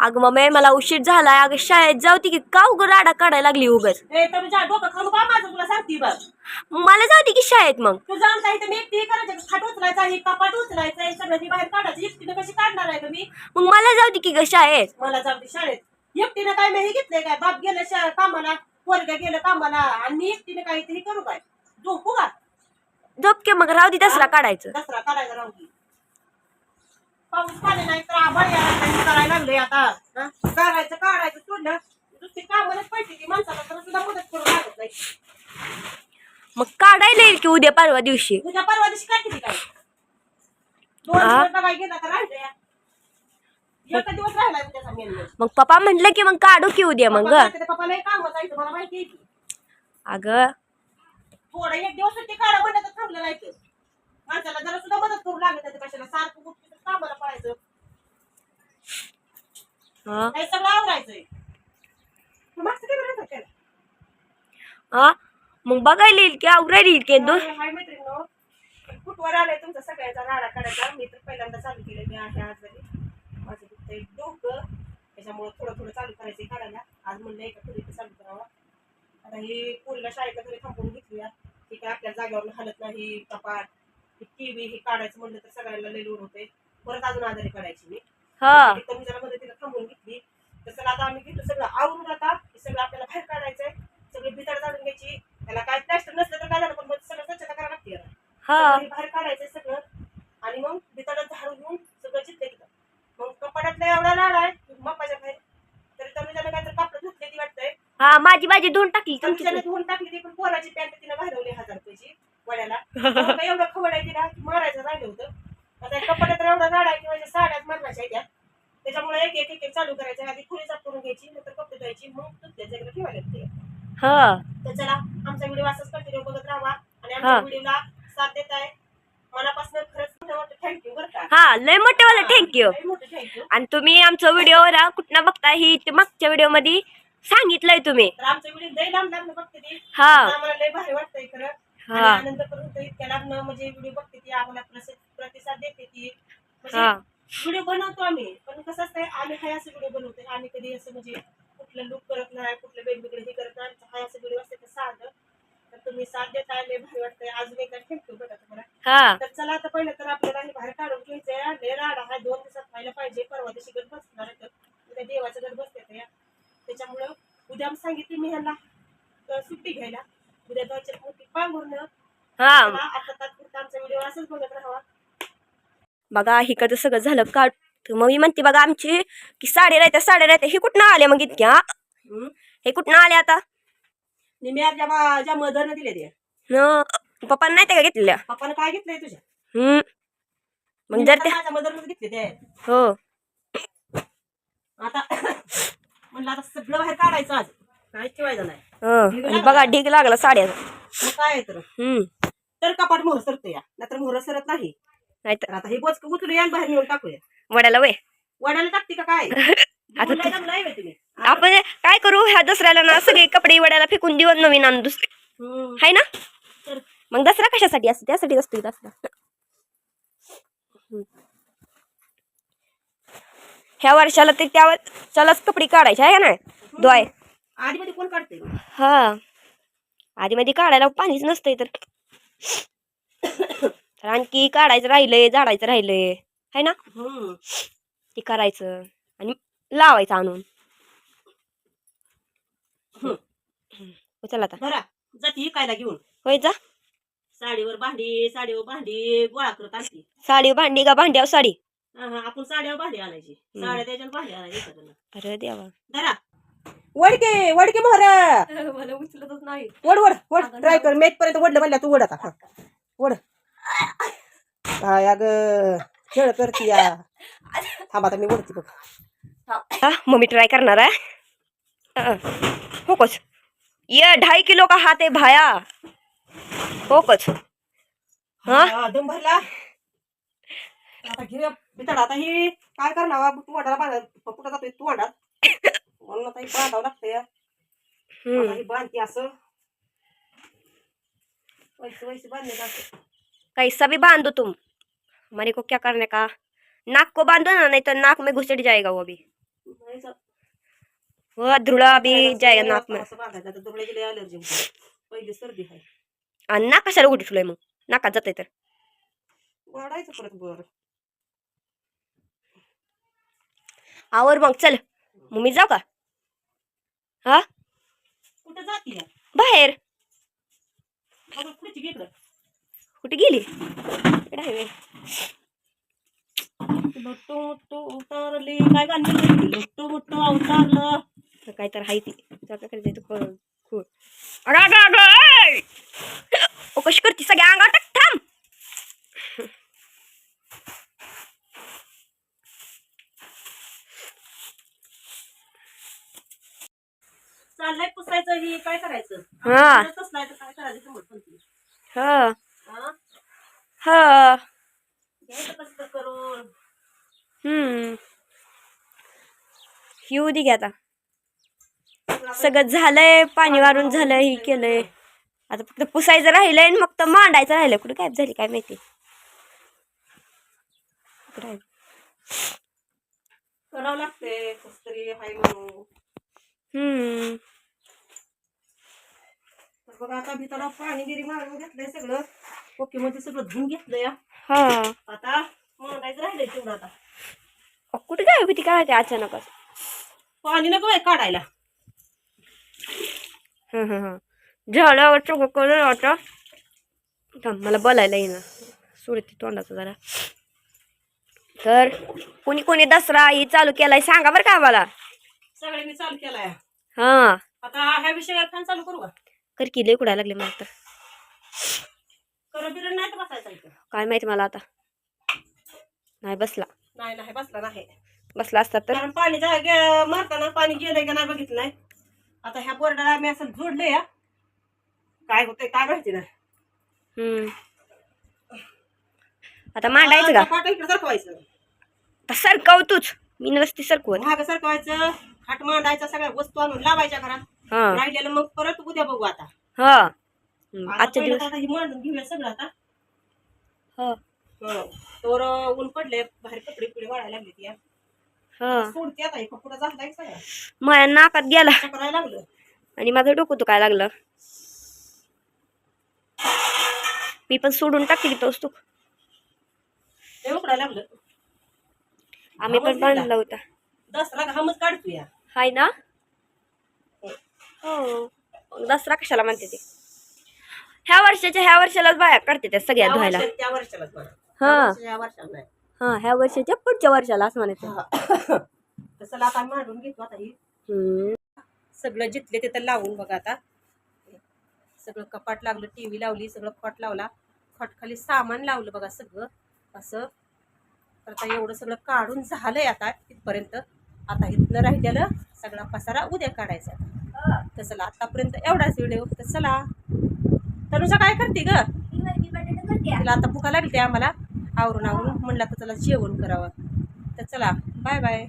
अगं मम्मी मला उशीर झालाय. अगं शाळेत जाऊ की का उगं राडा काढायला लागली उगच? ए तर डोकं खाऊ का माझं तुला सांगते बघ. मला जाऊ की शाळेत मग. तू जाऊन काही तर मी एकटी करायचं खाट उचलायचा आहे कपाट उचलायचं आहे सगळं ती बाहेर काढायचं. एकटीनं कशी काढणार आहे मी? मग मला जाऊ की ग शाळेत. मला जाऊ दे शाळेत. एकटीनं काय मी हे घेतलंय काय? बाप गेलं शा कामाला पोरगा गेलं कामाला आणि मी एकटीनं काही तरी करू काय झोपू का? झोपके मग राहू दे दसरा काढायचं. दसरा काढायचा राहू दे. पाऊस पाणी नाही तर आभाळ यायला लागलंय, करायला लागले आता. हं? काढायचं काढायचं सोडलं नुसती कामालाच पाहिजे ती माणसाला तर सुद्धा मदत करू लागत नाही. मग काढायला येईल की उद्या परवा दिवशी? उद्या परवा दिवशी काय किती काय दोन हा? दिवस डबा गेला तर राहिले एक दिवस राहिला उद्याचा मेन दिवस. मग पप्पा म्हटलं की मग काढू की उद्या मग पप्पा काय ते पप्पाला एक काम जायचं मला माहिती आहे की. अगं. थोडं एक दिवस सुट्टी काढा म्हणलं तर थांबलं नाही तर. माणसाला जरा सुद्धा मदत करू लागत नाही कशाला सारखं तर कामाला पडायचं. हा? हे सगळं आवरायचंय. मागचं केलं? हा? मग बघायला येईल की आवरायला येईल की दोन? हाय मैत्रिणीनो, कुठवर आलाय तुमचा सगळ्यांचा राडा काढायचा? मी तर पहिल्यांदा चालू केलं मी आहे आज जरी माझं दुखतंय डोकं. त्याच्यामुळे थोडं थोडं चालू करायचंय काढायला. आज म्हणलं एका थोडी चालू करावा. आता ही पोरीला शाळेत घरी थांबवून घेतलीया. ती काय आपल्या जागेवर हलत नाही कपाट. टीव्ही हे काढायचं म्हणलं तर सगळ्यांना लई लोड होते परत अजून आजारी काढायची मी हा. कमी जरा मदतीला थांबवून घेतली. तसं आता आम्ही घेतो सगळं आवरून आता हे सगळं आपल्याला बाहेर काढायचंय. सगळी बिताड जाणून घ्यायची. त्याला काय प्लॅस्टर नसलं तर काय झालं? पण मग सगळं स्वच्छता करायला लागते याला. हा. सगळं बाहेर काढायचंय सगळं. आणि मग बिताडात झाडून घेऊन सगळं चित्ते घेतात मग कपाटातला एवढा लाड आहे बाप्पाच्या बाहेर. तरी तनुजाने काय तर कापड धुतले ती वाटतंय. हा माझी भाजी धुवून टाकली तुमची तनुजाने धुवून टाकली ती पण पोराची पॅन्ट तिने बाहेरवली हजार रुपयाची वड्याला. एवढं खवड आहे तिला मारायचं राहिलं होतं आता या कपाटात एवढा लाड आहे की माझ्या साड्यात मारण्याच्या त्या त्याच्यामुळे एक एक एक एक चालू करायचं आधी खुली साफ करून घ्यायची नंतर कपडे धुवायची मग दुसऱ्या जागेला ठेवायला लागते हा. तर चला आमचा व्हिडिओ असंच कंटिन्यू बघत राहा. आणि हा. व्हिडिओला साथ देत आहे. मनापासून खरंच मोठं थँक्यू बरं का. हा लय मोठेवाला थँक्यू लई मोठं थँक्यू आणि तुम्ही आमचं व्हिडिओ कुठनं बघता ही ते मागच्या व्हिडिओमध्ये सांगितलंय तुम्ही. तर आमचा व्हिडिओ लई लांब लांब बघते ती. हा. आम्हाला भारी वाटतंय खरं. आणि हा. आनंद पण होतो इतक्या लांब म्हणजे व्हिडिओ बघते ती आम्हाला प्रतिसाद देते ती. हा. म्हणजे व्हिडिओ बनवतो आम्ही. पण कसं असतंय आम्ही हाय असं व्हिडिओ बनवतोय. आम्ही कधी असं म्हणजे कुठलं लुक करत नाही कुठलं वेगवेगळे हे करत नाही. हाय असं व्हिडिओ असते तर साधं? तर तुम्ही साथ देताय लय भारी वाटतंय. अजून एकदा थँक्यू बघा तुम्हाला. हा. तर चला आता पहिलं तर आपल्याला हे बाहेर काढून घ्यायचंय. लय राडा हा दोन दिवसात व्हायला पाहिजे. परवा दिवशी गट बसणार आहे तर उद्या देवाचं गट बसते या. त्याच्यामुळं उद्या आम्ही सांगितली मी ह्यांना अं, सुट्टी घ्यायला. उद्या जायचं मोठी पांघरून हा. आता तात्पुरता आमचा व्हिडिओ असंच बघत राहावा. बघा इकडचं सगळं झालं. काढ तर मग मी म्हणते बघा आमची की साडे राहत्या साडे राहत्या हे कुठनं आले मग इतक्या? हे कुठनं आले आता? निम्या मदरनं दिले ते न पप्पा नाही त्या का घेतलेल्या? पप्पानं काय घेतलंय तुझ्या? हम्म मग जर त्या मदरनं घेतले ते. हो. आता म्हणलं आता सगळं बाहेर काढायचं आज. काय ठेवायचं नाही. हं. बघा ढीग लागला साड्याचा मग काय तर? हम्म. तर कपाट मोहर सरतो या. नाहीतर मोहर सरत नाही. नाहीतर तर आता हे बोचक उचलूया आणि बाहेर नेऊन टाकूया. वड्याला वय. वडायला टाकते का काय? आता तुम्ही. आपण काय करू ह्या दसऱ्याला ना सगळे कपडे वड्याला फेकून देऊ आणि नवीन आणून दुसरे. हम्म. हाय ना? तर मग दसरा कशासाठी असतो? त्यासाठी असतो की दसरा. हम्म. ह्या वर्षाला ते त्या वर्षालाच कपडे काढायचे आहे का नाही? द्वाय आधी मध्ये कोण काढते? हा. आधी मध्ये काढायला पाणीच नसतंय तर. तर आणखी काढायचं राहिलंय झाडायचं राहिलंय. है ना? हम्म. ते करायचं आणि लावायचं आणून. हम्म. हो, चला आता. धरा. जाती कायला घेऊन. होय जा. साडीवर भांडी साडीवर भांडी गोळा करत आणते साडी भांडी का भांड्यावर साडी? हा, हा, आपण साड्यावर भांडी आणायची. साड्या त्याच्यावर भांडी आणायची. अरे देवा. धरा. वडके वडके मोहर. मला उचलतच नाही. वड वड वड. ट्राय कर. मेट पर्यंत वडलं म्हणल्या तू वड आता. हा. वड. काय अग? खेळ करते या थांबा आता मी वडते बघ. हा. मम्मी ट्राय करणार आहे. हो कच ये ढाई किलो का हाथ है भाया? हो? कच हा दम भरला. आता ही काय करणार? तू वाटायला बांधा कुठं जातोय? तू वाटात म्हणून आता ही बांधावं लागतंय. आता हम्म. ही बांधते असं. वैसे वैसे बांधले असं कैसा भी बांधो तुम. हमारे को क्या करने का? नाक को बांधो ना नहीं तो नाक में घुसट जाएगा वो भी। नाही जात. व धुळा अलर्जी पहिली सर्दी आहे आणि ना कशाला उडी ठेवलंय मग नाकात जाते तर वाढायचं परत बर। आवर मग चल। मग मी जाऊ का? हा? कुठं जाती बाहेर। कुठे गेली? इकडे आहे व्हय. लोटो मोठो उतारले काय गाणं लोटो मोठो अवतारलं तर काय तर हाय ती तुला काय करायचं तू कर खूळ. अगं, अगं, अगं, ऐ! ओ कशी करते सगळ्या अंगावर थांब चाललंय पुसायचं ही काय करायचं हा. नाही तर काय करायचं. हा हा? करून येऊ दे आता. सगळं झालंय पाणी वारून झालं हे केलंय. आता फक्त पुसायचं राहिलंय आणि फक्त मांडायचं राहिलंय. कुठे काय झाली काय माहिती? करावं लागते तरी हम्म. तर बघा आता भिताला पाणी गिरी मारून घेतलंय सगळं. ओके मध्ये सगळं धुवून घेतलंय. हा. आता मांडायचं राहिलंय तेवढं आता. कुठे काय होती काय माहिती अचानकच? पाणी नको बाई काढायला. हं हं हं. चोख आता थांब मला बोलायला येईना. सोडते तोंडाचं जरा. तर कोणी कोणी दसरा ही चालू केलाय सांगा बरं का आम्हाला. सगळ्यांनी चालू केलाय. हा. आता ह्या विषयावर फॅन चालू करू का? कर की लय कुडायला लागले मला तर. करं बिरं नाही तर बसायचं इथं. काय माहिती मला आता. नाही बसला. नाही नाही बसला नाही. बसला असता तर? कारण पाणी जा- गे- मारताना पाणी गेलंय का नाही बघितलं नाही. आता ह्या बोर्डाला मी असं जोडलंय या काय होतंय काय माहिती नाही. हम्म. आता मांडायचं का? पाटा इकडे सरकवायचं. आता सरकव तूच. मी नसती सरकवत. महाग सरकवायचं खाट मांडायचं सगळ्या वस्तू आणून लावायच्या घरात. हा. राहिलेलं मग परत उद्या बघू आता. हा. हम्म, आता आजच्या पहिलं दिवस. तर आता ही मांडून घेऊया सगळं आता. हो. तर ऊन पडले बाहेर कपडे पिढे लागले ती सोडते आता कपडा झाला सगळा. माझ्या नाकात गेला. करायला लागलं. आणि माझं डोकं तो काय लागलं. मी पण सोडून टाकली तोच तू ते उकडायला लागलं. आम्ही पण बांधला होता. दसरा घामच काढतो या. हाय ना? हो. दसरा कशाला म्हणते ते? ह्या वर्षाच्या ह्या वर्षालाच बाया काढते त्या सगळ्या धुवायला. त्या वर्षालाच हा. या वर्षाला नाही. हा ह्या वर्षाच्या पुढच्या वर्षाला असं म्हणायचं तसं आता आम्ही मांडून घेतो आता ही. हम्म. सगळं जिथले तिथं लावून बघा आता. सगळं कपाट लागलं टीव्ही लावली सगळं खट लावला. खट खाली सामान लावलं बघा सगळं. असं. तर आता एवढं सगळं काढून झालंय आता तिथपर्यंत आता इथनं राहिलेलं सगळा पसारा उद्या काढायचा. तर चला आतापर्यंत एवढाच व्हिडिओ. तर चला. तनुषा काय करते ग? तिला आता भुका लागली आम्हाला. आवरून आवरून म्हणला तर चला जेवण करावं. तर चला बाय बाय.